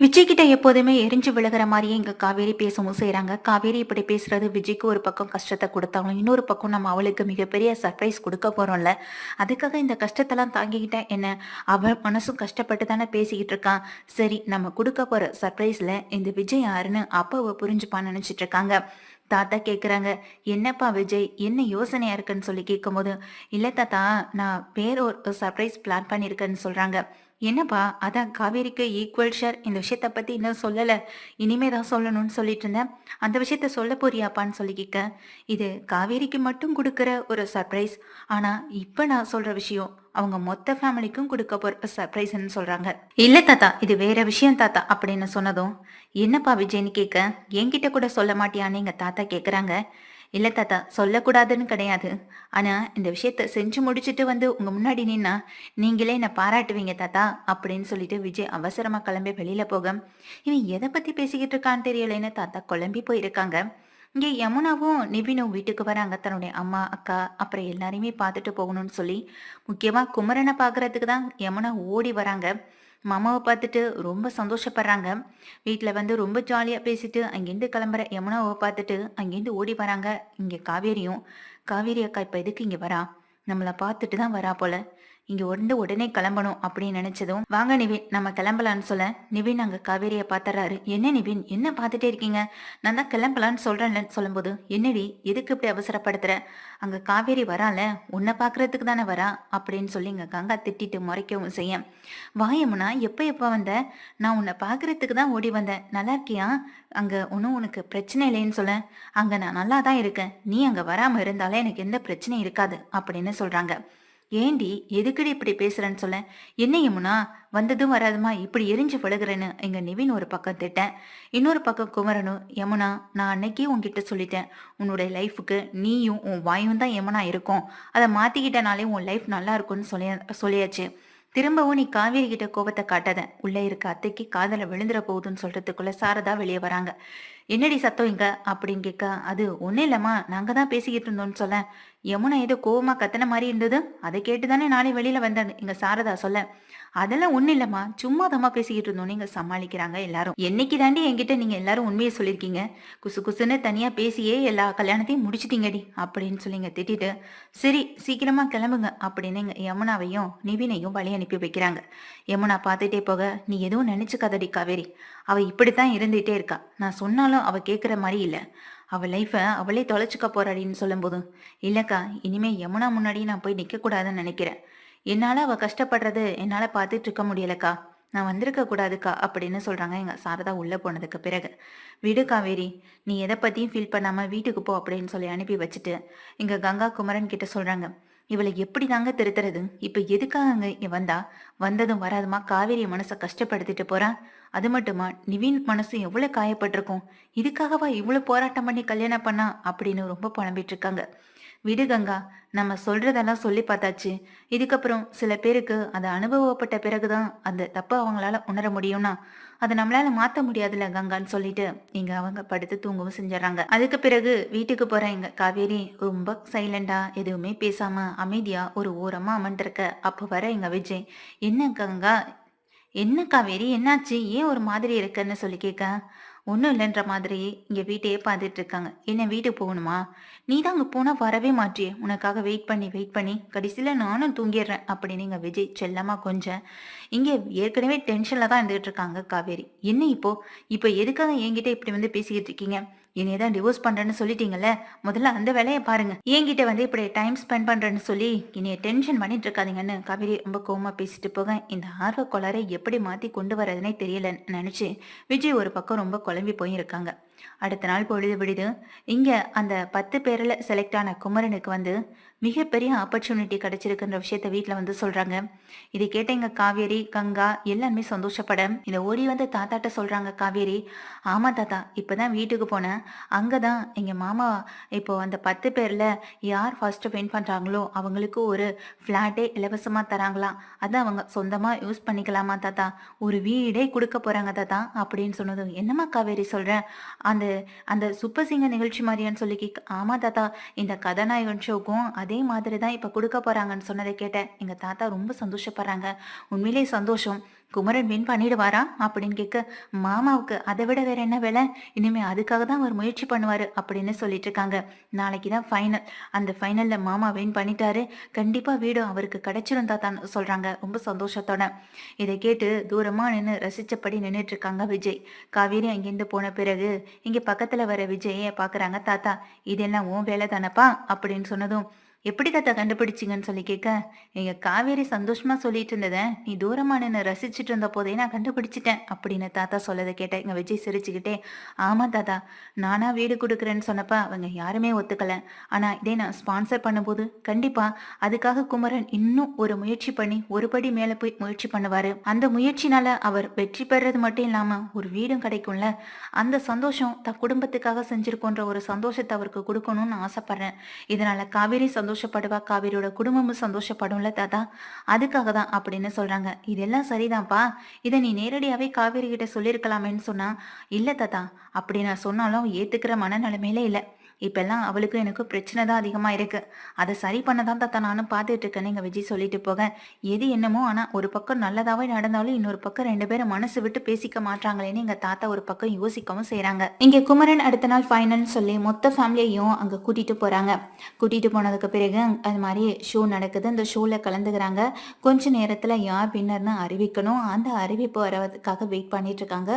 விஜய் கிட்ட எப்போதுமே எரிஞ்சு விழுகிற மாதிரியே இங்க காவேரி பேசவும் செய்யறாங்க காவேரி இப்படி பேசுறது விஜய்க்கு ஒரு பக்கம் கஷ்டத்தை கொடுத்தாலும் இன்னொரு பக்கம் நம்ம அவளுக்கு மிகப்பெரிய சர்ப்ரைஸ் கொடுக்க போறோம்ல. அதுக்காக இந்த கஷ்டத்தெல்லாம் தாங்கிக்கிட்ட என்ன? அவள் மனசும் கஷ்டப்பட்டு தானே பேசிக்கிட்டு இருக்கான் சரி நம்ம கொடுக்க போற சர்ப்ரைஸ்ல இந்த விஜய் யாருன்னு அப்பாவை புரிஞ்சுப்பான்னு நினைச்சிட்டு இருக்காங்க. தாத்தா கேட்குறாங்க என்னப்பா விஜய் என்ன யோசனையா இருக்குன்னு சொல்லி கேட்கும்போது இல்லை தாத்தா நான் வேற ஒரு சர்ப்ரைஸ் பிளான் பண்ணியிருக்கேன்னு சொல்கிறாங்க என்னப்பா அதான் காவேரிக்கு ஈக்குவல் ஷேர் இந்த விஷயத்த பத்தி இன்னும் சொல்லல. இனிமே தான் சொல்லணும்னு சொல்லிட்டு இருந்தேன். அந்த விஷயத்த சொல்ல போறியாப்பான்னு சொல்லி கேட்க இது காவேரிக்கு மட்டும் கொடுக்குற ஒரு சர்ப்ரைஸ் ஆனா இப்ப நான் சொல்ற விஷயம் அவங்க மொத்த ஃபேமிலிக்கும் கொடுக்க போற சர்ப்ரைஸ்ன்னு சொல்றாங்க. இல்ல தாத்தா இது வேற விஷயம் தாத்தா அப்படின்னு சொன்னதும் என்னப்பா விஜய்னு கேட்க என்கிட்ட கூட சொல்ல மாட்டியான்னு எங்க தாத்தா கேக்குறாங்க. இல்ல தாத்தா சொல்லக்கூடாதுன்னு கிடையாது. ஆனா இந்த விஷயத்த செஞ்சு முடிச்சுட்டு வந்து உங்க முன்னாடி நின்னா நீங்களே என்னை பாராட்டுவீங்க தாத்தா அப்படின்னு சொல்லிட்டு விஜய் அவசரமா கிளம்பி வெளியில போக. இவன் எதை பத்தி பேசிக்கிட்டு இருக்கான்னு தெரியலைன்னு தாத்தா குழம்பி போயிருக்காங்க. இங்கே யமுனாவும் நிவினும் வீட்டுக்கு வராங்க. தன்னுடைய அம்மா அக்கா அப்புறம் எல்லாரையுமே பார்த்துட்டு போகணும்னு சொல்லி முக்கியமாக குமரனை பார்க்கறதுக்கு தான் யமுனா ஓடி வராங்க. மாமாவை பார்த்துட்டு ரொம்ப சந்தோஷப்படுறாங்க. வீட்டில் வந்து ரொம்ப ஜாலியாக பேசிட்டு அங்கேருந்து கிளம்புற யமுனாவை பார்த்துட்டு அங்கேருந்து ஓடி வராங்க. இங்கே காவேரியும். காவேரி அக்கா இப்போ எதுக்கு இங்கே வரா? நம்மளை பார்த்துட்டு தான் வரா போல. இங்கே வந்து உடனே கிளம்பணும் அப்படின்னு நினைச்சதும் வாங்க நிவின் நம்ம கிளம்பலான்னு சொல்ல நிவின் அங்கே காவேரியை பார்த்துறாரு என்ன நிவின் என்ன பார்த்துட்டே இருக்கீங்க? நான் தான் கிளம்பலான்னு சொல்கிறேன்ல சொல்லும்போது என்னடி எதுக்கு இப்படி அவசரப்படுத்துற? அங்கே காவேரி வரால உன்னை பார்க்கறதுக்கு தானே வரா? அப்படின்னு சொல்லி இங்க கங்கா திட்டிட்டு முறைக்கவும் செய்ய வாயமுனா எப்போ எப்போ வந்த? நான் உன்னை பார்க்கறதுக்கு தான் ஓடி வந்தேன். நல்லா இருக்கியா? அங்கே ஒன்றும் உனக்கு பிரச்சனை இல்லைன்னு சொல்ல. அங்கே நான் நல்லா தான் இருக்கேன். நீ அங்கே வராமல் இருந்தாலே எனக்கு எந்த பிரச்சனையும் இருக்காது அப்படின்னு சொல்கிறாங்க ஏண்டி எதுக்குடி இப்படி பேசுறேன்னு சொல்ல? என்ன யமுனா வந்ததும் வராதுமா இப்படி எரிஞ்சு விழுகிறேன்னு எங்க நிவின் ஒரு பக்கம் திட்டேன். இன்னொரு பக்கம் குமரனும் யமுனா நான் அன்னைக்கே உன்கிட்ட சொல்லிட்டேன். உன்னுடைய லைஃபுக்கு நீயும் உன் வாயும் தான் யமுனா இருக்கும். அதை மாத்திக்கிட்டனாலே உன் லைஃப் நல்லா இருக்கும்னு சொல்லி சொல்லியாச்சு. திரும்பவும் நீ காவேரி கிட்ட கோபத்தை காட்டாத. உள்ளே இருக்க அத்தைக்கு காதல விழுந்துற போகுதுன்னு சொல்றதுக்குள்ள சாரதா வெளியே வராங்க. என்னடி சத்தம் இங்க? அப்படின்னு கேட்க அது ஒன்றும் இல்லைம்மா நாங்கள் தான் பேசிக்கிட்டு இருந்தோம்னு சொல்ல. யமுனா ஏதோ கோவமா கத்தன மாதிரி இருந்தது? அதை கேட்டு தானே நாளை வெளியில வந்தேன். இங்க சாரதா சொல்ல அதெல்லாம் ஒன்றும் இல்லைம்மா. சும்மா தம்மா பேசிக்கிட்டு இருந்தோம். நீங்க சமாளிக்கிறாங்க எல்லாரும். என்னைக்கு தாண்டி என்கிட்ட நீங்க எல்லாரும் உண்மையை சொல்லியிருக்கீங்க? குசு குசுன்னு தனியா பேசியே எல்லா கல்யாணத்தையும் முடிச்சிட்டீங்கடி அப்படின்னு சொல்லிங்க திட்டிட்டு சரி சீக்கிரமா கிளம்புங்க அப்படின்னு இங்க யமுனாவையும் நிவினையும் வழி அனுப்பி வைக்கிறாங்க. யமுனா பார்த்துட்டே போக நீ எதுவும் நினைச்சுக்காதடி காவேரி. அவ இப்படித்தான் இருந்துகிட்டே இருக்கா. நான் சொன்னாலும் அவ கேட்குற மாதிரி இல்லை. அவள் லைஃப்பை அவளே தொலைச்சிக்க போறாடின்னு சொல்லும்போதும் இல்லைக்கா இனிமே யமுனா முன்னாடி நான் போய் நிற்கக்கூடாதுன்னு நினைக்கிறேன். என்னால் அவள் கஷ்டப்படுறது என்னால் பார்த்துட்டு இருக்க முடியலக்கா. நான் வந்திருக்க கூடாதுக்கா அப்படின்னு சொல்கிறாங்க எங்கள் சாரதா உள்ளே போனதுக்கு பிறகு. விடு காவேரி நீ எதை பற்றியும் ஃபீல் பண்ணாமல் வீட்டுக்கு போ அப்படின்னு சொல்லி அனுப்பி வச்சுட்டு இங்கே கங்கா குமரன் கிட்ட சொல்கிறாங்க இவளை எப்படி தாங்க திருத்துறது? இப்போ எதுக்காக அங்கே வந்தா? வந்ததும் வராதுமா? காவேரி மனசை கஷ்டப்படுத்திட்டு போறான் அது மட்டுமா? நிவின் மனசு எவ்வளோ காயப்பட்டிருக்கும்? இதுக்காகவா இவ்வளோ போராட்டம் பண்ணி கல்யாணம் பண்ணா? அப்படின்னு ரொம்ப புலம்பிட்டு இருக்காங்க. விடு கங்கா நம்ம சொல்றதெல்லாம் சொல்லி பார்த்தாச்சு. இதுக்கப்புறம் சில பேருக்கு அது அனுபவப்பட்ட பிறகுதான் அந்த தப்பை அவங்களால உணர முடியும்னா அதை நம்மளால மாத்த முடியாதுல்ல கங்கான்னு சொல்லிட்டு இங்க அவங்க படுத்து தூங்கவும் செஞ்சிடறாங்க. அதுக்கு பிறகு வீட்டுக்கு போற எங்க காவேரி ரொம்ப சைலண்டா எதுவுமே பேசாம அமைதியா ஒரு ஓரமா அமர்ந்திருக்க. அப்போ வர எங்க விஜய் என்ன கங்கா? என்ன காவேரி? என்னாச்சு? ஏன் ஒரு மாதிரி இருக்குன்னு சொல்லி கேட்க ஒன்றும் இல்லைன்ற மாதிரி இங்கே வீட்டையே பார்த்துட்டு இருக்காங்க. என்ன வீட்டுக்கு போகணுமா? நீ தான் அங்கே போனால் வரவே மாட்டியே. உனக்காக வெயிட் பண்ணி வெயிட் பண்ணி கடைசியில் நானும் தூங்கிடுறேன் அப்படின்னு இங்கே விஜய் செல்லமாக கொஞ்சம் இங்கே ஏற்கனவே டென்ஷனில் தான் இருந்துகிட்டு இருக்காங்க காவேரி. என்ன இப்போ? இப்போ எதுக்காக என்கிட்ட இப்படி வந்து பேசிக்கிட்டு இருக்கீங்க? என்னைய தான் டிவோர்ஸ் பண்றேன்னு சொல்லிட்டீங்கல்ல? முதல்ல அந்த வேலையை பாருங்க. என்கிட்ட வந்து இப்படி டைம் ஸ்பெண்ட் பண்ணுறேன்னு சொல்லி என்னைய டென்ஷன் பண்ணிட்டு இருக்காதீங்கன்னு காவேரி ரொம்ப கோமா பேசிட்டு போக இந்த ஆர்வ கோளாரை எப்படி மாற்றி கொண்டு வரதுனே தெரியலன்னு நினச்சி விஜய் ஒரு பக்கம் ரொம்ப குழம்பி போயிருக்காங்க. அடுத்த நாள் பொழுது விடுது. இங்கே அந்த பத்து பேரில் செலக்ட் ஆன குமரனுக்கு வந்து மிகப்பெரிய ஆப்பர்ச்சுனிட்டி கிடைச்சிருக்குன்ற விஷயத்த வீட்டில் வந்து சொல்கிறாங்க இது கேட்ட எங்கள் காவேரி கங்கா எல்லாருமே சந்தோஷப்பட. இதை ஓடி வந்து தாத்தாட்ட சொல்கிறாங்க காவேரி. ஆமாம் தாத்தா இப்போ தான் வீட்டுக்கு போனேன். அங்கே தான் எங்கள் மாமா இப்போ அந்த பத்து பேரில் யார் ஃபர்ஸ்ட்டு வின் பண்ணுறாங்களோ அவங்களுக்கு ஒரு ஃப்ளாட்டே இலவசமாக தராங்களாம் அதை அவங்க சொந்தமாக யூஸ் பண்ணிக்கலாமா தாத்தா. ஒரு வீடே கொடுக்க போகிறாங்க தாத்தா அப்படின்னு சொன்னதும் என்னம்மா காவேரி சொல்கிறேன் அந்த அந்த சூப்பர் சிங்கர் நிகழ்ச்சி மாதிரியான்னு சொல்லி கேக் ஆமாம் தாத்தா இந்த கதாநாயகன் ஷோக்கும் அதே மாதிரி தான் இப்போ கொடுக்க போகிறாங்கன்னு சொன்னதை கேட்டேன். எங்கள் தாத்தா ரொம்ப சந்தோஷப்படுறாங்க. உண்மையிலேயே சந்தோஷம். குமரன் வின் பண்ணிடுவாரா? அப்படின்னு கேட்க மாமாவுக்கு அதை விட வேற என்ன வேலை? இனிமே அதுக்காக தான் அவர் முயற்சி பண்ணுவாரு அப்படின்னு சொல்லிட்டு இருக்காங்க. நாளைக்கு தான் ஃபைனல் அந்த ஃபைனல்ல மாமா வின் பண்ணிட்டாரு. கண்டிப்பா வீடு அவருக்கு கிடைச்சிரும் தான் சொல்றாங்க ரொம்ப சந்தோஷத்தோட. இதை கேட்டு தூரமா நின்று ரசிச்சபடி நின்றுட்டு இருக்காங்க விஜய். காவேரி அங்கிருந்து போன பிறகு இங்க பக்கத்துல வர விஜயை பாக்குறாங்க தாத்தா. இதெல்லாம் உன் வேலை தானப்பா அப்படின்னு சொன்னதும் எப்படி தாத்தா கண்டுபிடிச்சிங்கன்னு சொல்லி கேட்க எங்க காவேரி சந்தோஷமா சொல்லிட்டு இருந்ததை நீ தூரமா ரசிச்சுட்டு இருந்த போதே நான் கண்டுபிடிச்சிட்டேன் அப்படின்னு தாத்தா சொல்லதை கேட்டேன் எங்க விஜய் சிரிச்சுக்கிட்டே ஆமா தாத்தா நானா வீடு கொடுக்குறேன்னு சொன்னப்ப அவங்க யாருமே ஒத்துக்கல. ஆனா இதே நான் ஸ்பான்சர் பண்ணும்போது கண்டிப்பா அதுக்காக குமரன் இன்னும் ஒரு முயற்சி பண்ணி ஒரு படி மேல போய் முயற்சி பண்ணுவாரு. அந்த முயற்சினால அவர் வெற்றி பெறது மட்டும் இல்லாம ஒரு வீடும் கிடைக்கும்ல. அந்த சந்தோஷம் தன் குடும்பத்துக்காக செஞ்சிருக்கோன்ற ஒரு சந்தோஷத்தை அவருக்கு கொடுக்கணும்னு ஆசைப்படுறேன். இதனால காவேரி சந்தோஷம் சந்தோஷப்படுவா காவேரியோட குடும்பமும் சந்தோஷப்படும்ல தாத்தா? அதுக்காக தான் அப்படின்னு சொல்றாங்க. இதெல்லாம் சரிதான்ப்பா. இதை நீ நேரடியாவே காவேரி கிட்ட சொல்லியிருக்கலாமேன்னு சொன்னா இல்ல தாத்தா அப்படி நான் சொன்னாலும் ஏத்துக்கிற மனநிலைமையில இல்லை. இப்பெல்லாம் அவளுக்கும் எனக்கும் பிரச்சனை தான் அதிகமாக இருக்கு. அதை சரி பண்ண தான் தாத்தா நானும் பார்த்துட்டு இருக்கேன்னு எங்கள் விஜய் சொல்லிட்டு போக. எது என்னமோ ஆனால் ஒரு பக்கம் நல்லதாகவே நடந்தாலும் இன்னொரு பக்கம் ரெண்டு பேரும் மனசு விட்டு பேசிக்க மாட்டாங்களேன்னு எங்கள் தாத்தா ஒரு பக்கம் யோசிக்கவும் செய்கிறாங்க இங்கே குமரன் அடுத்த நாள் ஃபைனல்னு சொல்லி மொத்த ஃபேமிலியையும் அங்கே கூட்டிகிட்டு போகிறாங்க கூட்டிகிட்டு போனதுக்கு பிறகு அது மாதிரி ஷோ நடக்குது. அந்த ஷோவில் கலந்துக்கிறாங்க. கொஞ்ச நேரத்தில் யார் பின்னர்னு அறிவிக்கணும். அந்த அறிவிப்பு வரதுக்காக வெயிட் பண்ணிட்டு இருக்காங்க.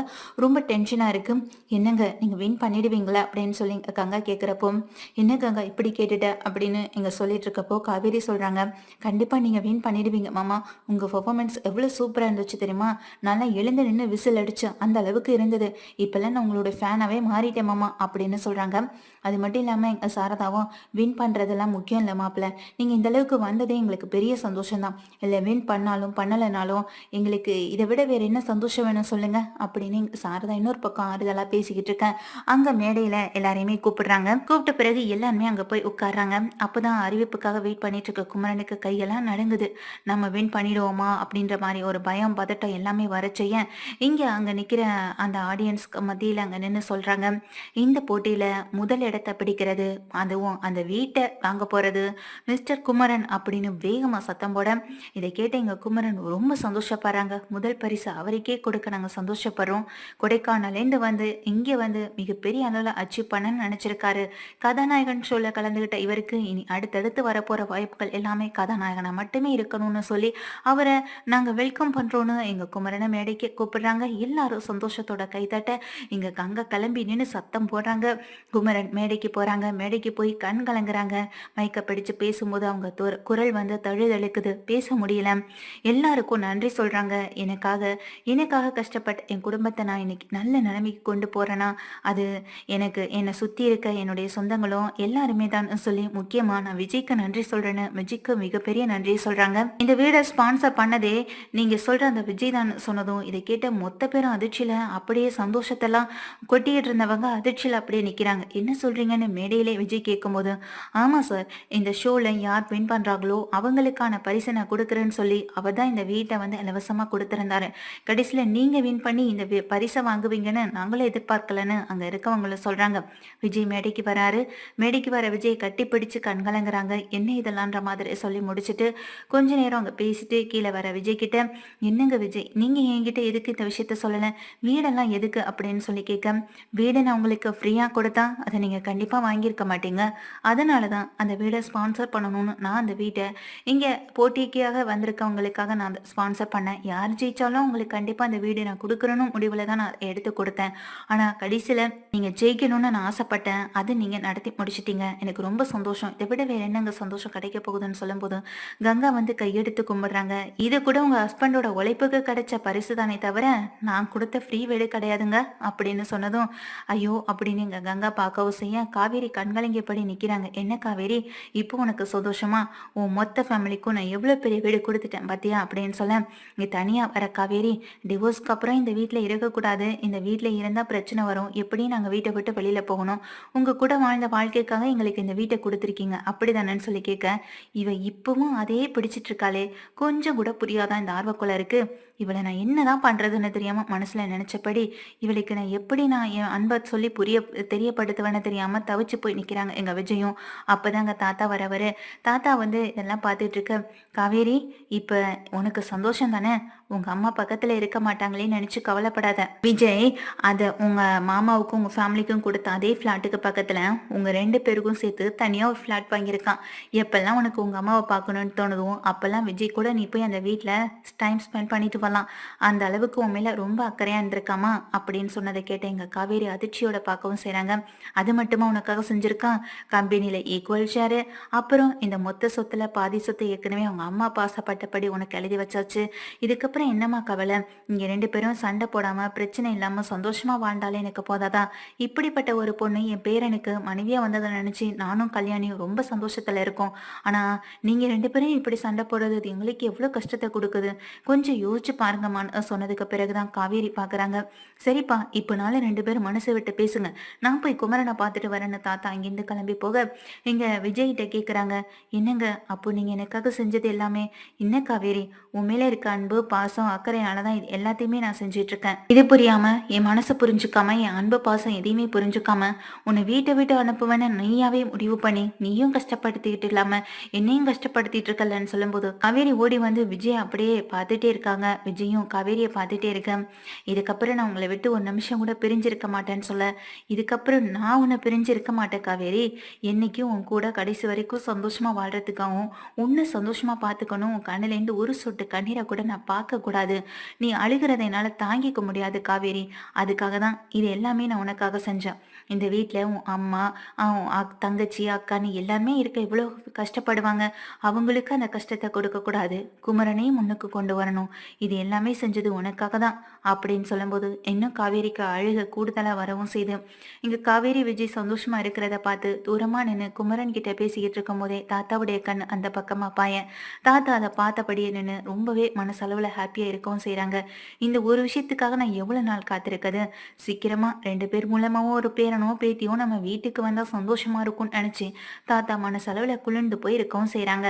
ரொம்ப டென்ஷனாக இருக்கு. என்னங்க நீங்கள் வின் பண்ணிடுவீங்களா அப்படின்னு சொல்லி கங்கா கேட்குறாங்க கேட்குறப்போ என்ன கங்கா இப்படி கேட்டுட்ட? அப்படின்னு இங்கே சொல்லிட்டு இருக்கப்போ காவேரி சொல்கிறாங்க கண்டிப்பாக நீங்கள் வின் பண்ணிடுவீங்க மாமா. உங்கள் பர்ஃபார்மன்ஸ் எவ்வளோ சூப்பராக இருந்துச்சு தெரியுமா? நல்லா எழுந்து நின்று விசில் அடிச்சு அந்த அளவுக்கு இருந்தது. இப்போல்லாம் நான் உங்களோட ஃபேனாகவே மாறிட்டேன் மாமா அப்படின்னு சொல்கிறாங்க அது மட்டும் இல்லாமல் எங்கள் சாரதாவும் வின் பண்ணுறதெல்லாம் முக்கியம் இல்லை மாப்பிள்ள நீங்கள் இந்த அளவுக்கு வந்ததே எங்களுக்கு பெரிய சந்தோஷம்தான். இல்லை வின் பண்ணாலும் பண்ணலைனாலும் எங்களுக்கு இதை விட வேறு என்ன சந்தோஷம் வேணும் சொல்லுங்கள் அப்படின்னு எங்கள் சாரதா இன்னொரு பக்கம் ஆறுதலாக பேசிக்கிட்டு இருக்கேன் அங்கே மேடையில் எல்லாரையுமே கூப்பிடுறாங்க. கூப்பிட்ட பிறகு எல்லாருமே அங்கே போய் உட்காடுறாங்க அப்போதான் அறிவிப்புக்காக வெயிட் பண்ணிட்டு இருக்க குமரனுக்கு கையெல்லாம் நடுங்குது. நம்ம வின் பண்ணிடுவோமா? அப்படின்ற மாதிரி ஒரு பயம் பதட்டம் எல்லாமே வர செய்ய இங்கே அங்கே நிற்கிற அந்த ஆடியன்ஸ்க்கு மத்தியில் அங்கே நின்று சொல்கிறாங்க இந்த போட்டியில் முதல் இடத்தை பிடிக்கிறது. அதுவும் அந்த வீட்டை வாங்க போகிறது மிஸ்டர் குமரன் அப்படின்னு வேகமாக சத்தம் போட இதை கேட்ட எங்கள் குமரன் ரொம்ப சந்தோஷப்படுறாங்க. முதல் பரிசு அவருக்கே கொடுக்க நாங்கள் சந்தோஷப்படுறோம். கொடைக்கானலேந்து வந்து இங்கே வந்து மிகப்பெரிய அளவில் அச்சீவ் பண்ணன்னு நினச்சிருக்காரு. கதாநாயகன் ஷோல கலந்துகிட்ட இவருக்கு இனி அடுத்தடுத்து வரப்போற வாய்ப்புகள் எல்லாமே கதாநாயகனா மட்டுமே இருக்கணும்னு சொல்லி அவரை நாங்க வெல்கம் பண்றோம்னு எங்க குமரனை மேடைக்கு கூப்பிடுறாங்க. எல்லாரும் சந்தோஷத்தோட கைத்தட்ட இங்க கங்க கிளம்பி நின்று சத்தம் போடுறாங்க. குமரன் மேடைக்கு போறாங்க. மேடைக்கு போய் கண் கலங்குறாங்க. மைக்க பிடிச்சு பேசும்போது அவங்க குரல் வந்து தழுதழுக்குது. பேச முடியல. எல்லாருக்கும் நன்றி சொல்றாங்க. எனக்காக எனக்காக கஷ்டப்பட்ட என் குடும்பத்தை நான் இன்னைக்கு நல்ல நிலைமைக்கு கொண்டு போறேன்னா அது எனக்கு என்னை சுத்தி இருக்க என்னுடைய சொந்தங்களும் எல்லாருமே தான் சொல்லி முக்கியமா நான் விஜய்க்கு நன்றி சொல்றேன்னு விஜய்க்கு மிகப்பெரிய நன்றி சொல்றாங்க. இந்த வீடை ஸ்பான்சர் பண்ணதே நீங்க சொல்ற அந்த விஜய் தான் சொன்னதும் இதை கேட்ட மொத்த பேரும் அதிர்ச்சியில அப்படியே சந்தோஷத்தெல்லாம் கொட்டிட்டு இருந்தவங்க அதிர்ச்சியில அப்படியே நிக்கிறாங்க. என்ன சொல்றீங்கன்னு மேடையிலே விஜய் கேட்கும்போது ஆமா சார் இந்த ஷோல யார் வின் பண்றாங்களோ அவங்களுக்கான பரிசை நான் கொடுக்குறேன்னு சொல்லி அவர் தான் இந்த வீட்டை வந்து இலவசமா கொடுத்திருந்தாரு. கடைசியில நீங்க வின் பண்ணி இந்த பரிசை வாங்குவீங்கன்னு நாங்களும் எதிர்பார்க்கலன்னு அங்க இருக்கவங்களும் சொல்றாங்க. விஜய் மேடைக்கு வராரு. மேடைக்கு வர விஜய் கட்டி பிடிச்சு கண்கலங்குறாங்க என்ன இதெல்லாம்ன்ற மாதிரி சொல்லி முடிச்சுட்டு கொஞ்ச நேரம் அங்கே பேசிட்டு கீழே வர விஜய் கிட்ட என்னங்க விஜய் நீங்கள் என்கிட்ட எதுக்கு இந்த விஷயத்த சொல்லலை? வீடெல்லாம் எதுக்கு? அப்படின்னு சொல்லி கேட்க வீடை நான் உங்களுக்கு ஃப்ரீயாக கொடுத்தா அதை நீங்கள் கண்டிப்பாக வாங்கியிருக்க மாட்டீங்க. அதனால தான் அந்த வீடை ஸ்பான்சர் பண்ணணும்னு நான் அந்த வீட்டை இங்கே போட்டிக்காக வந்திருக்கவங்களுக்காக நான் ஸ்பான்சர் பண்ணேன். யார் ஜெயித்தாலும் உங்களுக்கு கண்டிப்பாக அந்த வீடு நான் கொடுக்குறேன்னு முடிவில் தான் நான் எடுத்து கொடுத்தேன். ஆனால் கடைசியில் நீங்கள் ஜெயிக்கணும்னு நான் ஆசைப்பட்டேன். அது நீங்கள் நடத்தி முடிச்சிட்டீங்க. எனக்கு ரொம்ப சந்தோஷம். இதை விட வேறு என்னங்க சந்தோஷம் கிடைக்க போகுதுன்னு சொல்லும்போது கங்கா வந்து கையெடுத்து கும்பிடுறாங்க. இது கூட உங்கள் ஹஸ்பண்டோட உழைப்புக்கு கிடைச்ச பரிசு தானே தவிர நான் கொடுத்த ஃப்ரீ வீடு கிடையாதுங்க அப்படின்னு சொன்னதும் ஐயோ அப்படின்னு எங்கள் கங்கா பார்க்கவும் செய்ய காவேரி கண்கலங்கியபடி நிற்கிறாங்க என்ன காவேரி? இப்போ உனக்கு சந்தோஷமா? உன் மொத்த ஃபேமிலிக்கும் நான் எவ்வளோ பெரிய வீடு கொடுத்துட்டேன் பார்த்தியா அப்படின்னு சொல்ல நீ தனியாக வர காவேரி டிவோர்ஸ்க்கு அப்புறம் இந்த வீட்டில் இருக்கக்கூடாது. இந்த வீட்டில் இருந்தால் பிரச்சனை வரும். எப்படியும் நாங்கள் வீட்டை விட்டு வெளியில் போகணும். உங்கள் கூட வாழ்ந்த வாழ்க்கைக்காக எங்களுக்கு இந்த வீட்டை கொடுத்துருக்கீங்க. அப்படி தானேன்னு சொல்லி கேட்க இவ இப்பவும் அதே பிடிச்சிட்டு இருக்காளே. கொஞ்சம் கூட புரியாதான் இந்த ஆர்வக்குள்ள இருக்கு இவளை நான் என்னதான் பண்றதுன்னு தெரியாம மனசுல நினைச்சபடி இவளுக்கு நான் எப்படி நான் என் அன்பை சொல்லி புரிய தெரியப்படுத்துவேன்னு தெரியாம தவிச்சு போய் நிக்கிறாங்க எங்க விஜயும். அப்பதாங்க தாத்தா வரவரு. தாத்தா வந்து இதெல்லாம் பார்த்துட்டு இருக்க காவேரி இப்ப உனக்கு சந்தோஷம் தானே? உங்க அம்மா பக்கத்துல இருக்க மாட்டாங்களேன்னு நினைச்சு கவலைப்படாத. விஜய் அதை உங்க மாமாவுக்கும் உங்க ஃபேமிலிக்கும் கொடுத்த அதே ஃப்ளாட்டுக்கு பக்கத்துல உங்க ரெண்டு பேருக்கும் சேர்த்து தனியா ஒரு ஃப்ளாட் வாங்கியிருக்கான். எப்பெல்லாம் உனக்கு உங்க அம்மாவை பார்க்கணும்னு தோணுதோ அப்பெல்லாம் விஜய் கூட நீ போய் அந்த வீட்டில் டைம் ஸ்பெண்ட் பண்ணிட்டு வரலாம். அந்த அளவுக்கு உன் மேல ரொம்ப அக்கறையா இருந்திருக்காமா? அப்படின்னு சொன்னதை கேட்ட எங்க காவேரி அதிர்ச்சியோட பார்க்கவும் செய்றாங்க. அது மட்டுமா உனக்காக செஞ்சிருக்கான்? கம்பெனியில ஈக்குவல் ஷேரு அப்புறம் இந்த மொத்த சொத்துல பாதி சொத்து ஏற்கனவே அவங்க அம்மா பாசப்பட்டபடி உனக்கு எழுதி வச்சாச்சு. இதுக்கப்புறம் என்னம்மா கவலை? இங்க ரெண்டு பேரும் சண்டை போடாம பிரச்சனை இல்லாம சந்தோஷமா வாழ்ந்தாலே எனக்கு போதாதா? இப்படிப்பட்ட ஒரு பொண்ணு என் பேரனுக்கு மனைவியா வந்ததை நினைச்சு நானும் கல்யாணியும் ரொம்ப சந்தோஷத்துல இருக்கோம். ஆனா நீங்க ரெண்டு பேரும் இப்படி சண்டை போடுறது எங்களுக்கு எவ்வளவு கஷ்டத்தை கொடுக்குது? கொஞ்சம் யோசிச்சு பாருங்கம்மான்னு சொன்னதுக்கு பிறகுதான் காவேரி பாக்குறாங்க. சரிப்பா இப்பனால ரெண்டு பேரும் மனசை விட்டு பேசுங்க. நான் போய் குமரனை பார்த்துட்டு வரேன்னு தாத்தா அங்கேருந்து கிளம்பி போக எங்க விஜய்கிட்ட கேக்குறாங்க. என்னங்க அப்போ நீங்க எனக்காக செஞ்சது எல்லாமே? என்ன காவேரி உண்மையில இருக்க அன்பு பாசம் அக்கறையால தான் இது எல்லாத்தையுமே நான் செஞ்சுட்டு இருக்கேன் இது புரியாம என் மனசை புரிஞ்சுக்காம என் அன்பு பாசம் எதையுமே புரிஞ்சுக்காம உன்னை வீட்டை விட்டு அனுப்புவேன்னு நீயாவே முடிவு பண்ணி நீயும் கஷ்டப்படுத்திக்கிட்டு இல்லாம என்னையும் கஷ்டப்படுத்திட்டு இருக்கலன்னு சொல்லும்போது காவேரி ஓடி வந்து விஜய் அப்படியே பார்த்துட்டே இருக்காங்க. விஜயும் காவேரியை பார்த்துட்டே இருக்கேன் இதுக்கப்புறம் நான் உங்களை விட்டு ஒரு நிமிஷம் கூட பிரிஞ்சிருக்க மாட்டேன்னு சொல்ல இதுக்கப்புறம் நான் உன்னை பிரிஞ்சிருக்க மாட்டேன் காவேரி. என்னைக்கும் உன் கூட கடைசி வரைக்கும் சந்தோஷமா வாழ்றதுக்காகவும் உன்னை சந்தோஷமா பார்த்துக்கணும் உன் கண்ணுலேருந்து ஒரு சொட்டு கண்ணீரை கூட நான் பார்க்க கூடாது. நீ அழுகிறத என்னால் தாங்கிக்க முடியாது காவேரி. அதுக்காக தான் இது எல்லாமே நான் உனக்காக செஞ்சேன். இந்த வீட்டில் உன் அம்மா அவன் அக்- தங்கச்சி அக்கான்னு எல்லாமே இருக்க இவ்வளோ கஷ்டப்படுவாங்க. அவங்களுக்கு அந்த கஷ்டத்தை கொடுக்கக்கூடாது குமரனையும் முன்னுக்கு கொண்டு வரணும். இது எல்லாமே செஞ்சது உனக்காக தான் அப்படின்னு சொல்லும்போது இன்னும் காவேரிக்கு அழுக கூடுதலாக வரவும் செய்து. இங்கே காவேரி விஜய் சந்தோஷமாக இருக்கிறத பார்த்து தூரமாக நின்று குமரன் கிட்ட பேசிக்கிட்டு இருக்கும்போதே தாத்தாவுடைய கண் அந்த பக்கமாக பாயன். தாத்தா அதை பார்த்தபடியே நின்று ரொம்பவே மனசளவில் ஹாப்பியாக இருக்கவும் செய்கிறாங்க இந்த ஒரு விஷயத்துக்காக நான் எவ்வளோ நாள் காத்திருக்கிறது சீக்கிரமாக ரெண்டு பேர் மூலமாகவும் ஒரு பேரனோ பேத்தியோ நம்ம வீட்டுக்கு வந்தால் சந்தோஷமாக இருக்கும்னு நினச்சி தாத்தா மனசளவில் குளிர்ந்து போய் இருக்கவும் செய்கிறாங்க